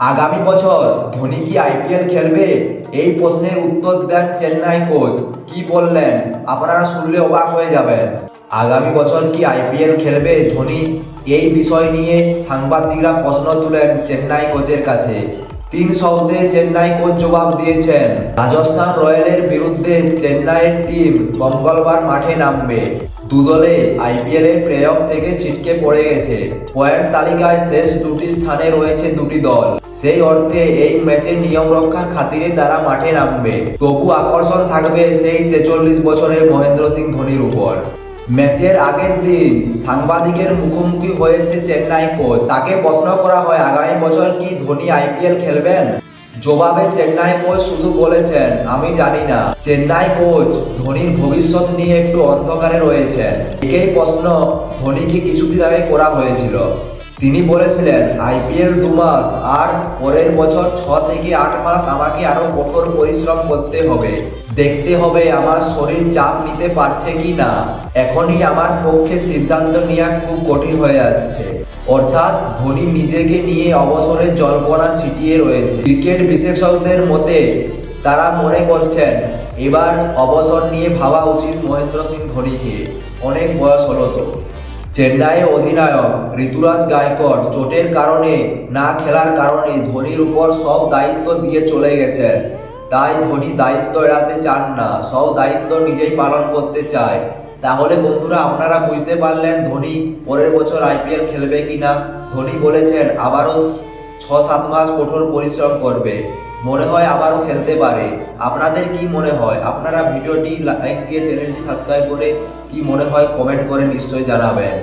আগামী বছর ধোনি কি আইপিএল খেলবে? এই প্রশ্নের উত্তর দেন চেন্নাই কোচ। কি বললেন? আপনারা শুনলে অবাক হয়ে যাবেন। আগামী বছর কি আইপিএল খেলবে ধোনি? এই বিষয় নিয়ে সাংবাদিকরা প্রশ্ন তুলেন চেন্নাই কোচের কাছে। তিন শব্দে চেন্নাই কোচ জবাব দিয়েছেন, রাজস্থান রয়্যালের বিরুদ্ধে চেন্নাইয়ের টিম মঙ্গলবার মাঠে নামবে। দুদলে আইপিএল এর প্লে অফ থেকে ছিটকে পড়ে গেছে। পয়েন্ট তালিকায় শেষ দুটি স্থানে রয়েছে দুটি দল। সেই অর্থে এই ম্যাচের নিয়ম রক্ষার খাতিরে তারা মাঠে নামবে। তবু আকর্ষণ থাকবে সেই তেচল্লিশ বছরের মহেন্দ্র সিং ধোনির উপর। ম্যাচের আগের দিন সাংবাদিকের মুখোমুখি হয়েছে চেন্নাই কোচ তাকে প্রশ্ন করা হয়, আগামী বছর কি ধোনি আইপিএল খেলবেন? জবাবে চেন্নাই কোচ শুধু বলেছেন, আমি জানি না। চেন্নাই কোচ ধোনির ভবিষ্যৎ নিয়ে একটু অন্ধকারে রয়েছেন। একেই প্রশ্ন ধোনিকে কিছুদিন আগে করা হয়েছিল? তিনি বলেছিলেন, আইপিএল দু মাস আর পরের বছর ছ থেকে আট মাস আমাকে আরও কঠোর পরিশ্রম করতে হবে। দেখতে হবে আমার শরীর চাপ নিতে পারছে কি না। এখনই আমার পক্ষে সিদ্ধান্ত নেওয়া খুব কঠিন হয়ে যাচ্ছে। অর্থাৎ ধোনি নিজেকে নিয়ে অবসরের জল্পনা ছিটিয়ে রয়েছে। ক্রিকেট বিশেষজ্ঞদের মতে, তারা মনে করছেন, এবার অবসর নিয়ে ভাবা উচিত মহেন্দ্র সিং ধোনিকে। অনেক বয়স হলো তো। চেন্নাই অধিনায়ক ঋতুরাজ গায়কোয়াড় চোটের কারণে না খেলার কারণে ধোনির উপর সব দায়িত্ব দিয়ে চলে গেছেন। তাই ধোনি দায়িত্ব এড়াতে চান না, সব দায়িত্ব নিজেই পালন করতে চায়। তাহলে বন্ধুরা আপনারা বুঝতে পারলেন ধোনি পরের বছর আইপিএল খেলবে কিনা। ধোনি বলেছেন আবারও ছ সাত মাস কঠোর পরিশ্রম করবে। মনে হয় আবারও খেলতে পারে। আপনাদের কি মনে হয়? আপনারা ভিডিওটি লাইক দিয়ে চ্যানেলটি সাবস্ক্রাইব করে কি মনে হয় কমেন্ট করে নিশ্চয়ই জানাবেন।